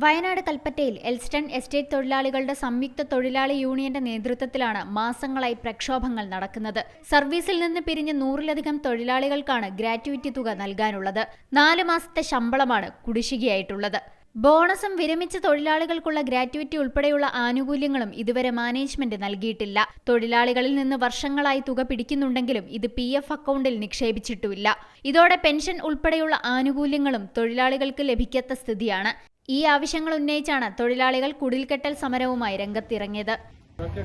വയനാട് കൽപ്പറ്റയിൽ Elston estate തൊഴിലാളികളുടെ സംയുക്ത തൊഴിലാളി യൂണിയന്റെ നേതൃത്വത്തിലാണ് മാസങ്ങളായി പ്രക്ഷോഭങ്ങൾ നടക്കുന്നത്. സർവീസിൽ നിന്ന് പിരിഞ്ഞ നൂറിലധികം തൊഴിലാളികൾക്കാണ് ഗ്രാറ്റുവിറ്റി തുക നൽകാനുള്ളത്. നാല് മാസത്തെ ശമ്പളമാണ് കുടിശ്ശികയായിട്ടുള്ളത്. ബോണസും വിരമിച്ച തൊഴിലാളികൾക്കുള്ള ഗ്രാറ്റുവിറ്റി ഉൾപ്പെടെയുള്ള ആനുകൂല്യങ്ങളും ഇതുവരെ മാനേജ്മെന്റ് നൽകിയിട്ടില്ല. തൊഴിലാളികളിൽ നിന്ന് വർഷങ്ങളായി തുക പിടിക്കുന്നുണ്ടെങ്കിലും ഇത് പി എഫ് അക്കൗണ്ടിൽ നിക്ഷേപിച്ചിട്ടുമില്ല. ഇതോടെ പെൻഷൻ ഉൾപ്പെടെയുള്ള ആനുകൂല്യങ്ങളും തൊഴിലാളികൾക്ക് ലഭിക്കാത്ത സ്ഥിതിയാണ്. ഈ ആവശ്യങ്ങൾ ഉന്നയിച്ചാണ് തൊഴിലാളികൾ കുടിൽകെട്ടൽ സമരവുമായി രംഗത്തിറങ്ങിയത്.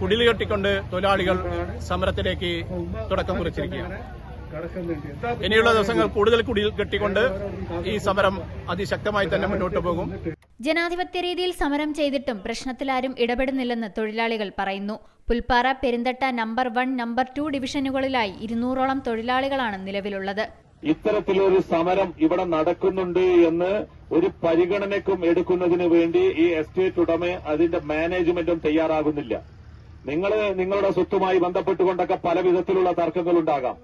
കുടിൽ കെട്ടിക്കൊണ്ട് തൊഴിലാളികൾ സമരത്തിലേക്ക് തുടക്കം കുറിച്ചിരിക്കുകയാണ്. ഇനിയുള്ള ദിവസങ്ങൾ കൂടുതൽ കുടിൽ കെട്ടിക്കൊണ്ട് ഈ സമരം അതിശക്തമായി തന്നെ മുന്നോട്ട് പോകും. ജനാധിപത്യ രീതിയിൽ സമരം ചെയ്തിട്ടും പ്രശ്നത്തിലാരും ഇടപെടുന്നില്ലെന്ന് തൊഴിലാളികൾ പറയുന്നു. Pulppara Perinthatta number one number two ഡിവിഷനുകളിലായി ഇരുന്നൂറോളം തൊഴിലാളികളാണ് നിലവിലുള്ളത്. ഇത്തരത്തിലൊരു സമരം ഇവിടെ നടക്കുന്നുണ്ട് എന്ന് ഒരു പരിഗണനയ്ക്കും എടുക്കുന്നതിന് വേണ്ടി ഈ എസ്റ്റേറ്റ് ഉടമ അതിന്റെ മാനേജ്മെന്റും തയ്യാറാകുന്നില്ല. നിങ്ങൾ നിങ്ങളുടെ സ്വത്തുമായി ബന്ധപ്പെട്ടുകൊണ്ടൊക്കെ പല വിധത്തിലുള്ള തർക്കങ്ങൾ ഉണ്ടാകാം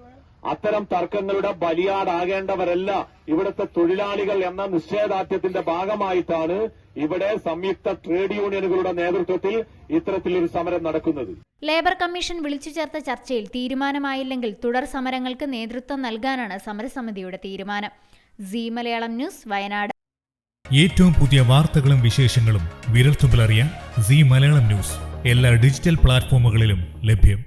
അത്തരം തർക്കങ്ങളുടെ ബലിയാടാകേണ്ടവരല്ല. ഇവിടുത്തെ തൊഴിലാളികൾ എന്ന നിശ്ചയദാർഢ്യത്തിന്റെ ഭാഗമായിട്ടാണ് ഇവിടെ സംയുക്ത ട്രേഡ് യൂണിയനുകളുടെ നേതൃത്വത്തിൽ ഇത്തരത്തിലൊരു സമരം നടക്കുന്നത്. ലേബർ കമ്മീഷൻ വിളിച്ചു ചേർത്ത ചർച്ചയിൽ തീരുമാനമായില്ലെങ്കിൽ തുടർ സമരങ്ങൾക്ക് നേതൃത്വം നൽകാനാണ് സമരസമിതിയുടെ തീരുമാനം. C Malayalam news Wayanad. ഏറ്റവും പുതിയ വാർത്തകളും വിശേഷങ്ങളും വിരൽത്തുമ്പിലറിയാൻ സി മലയാളം ന്യൂസ് എല്ലാ ഡിജിറ്റൽ പ്ലാറ്റ്ഫോമുകളിലും ലഭ്യം.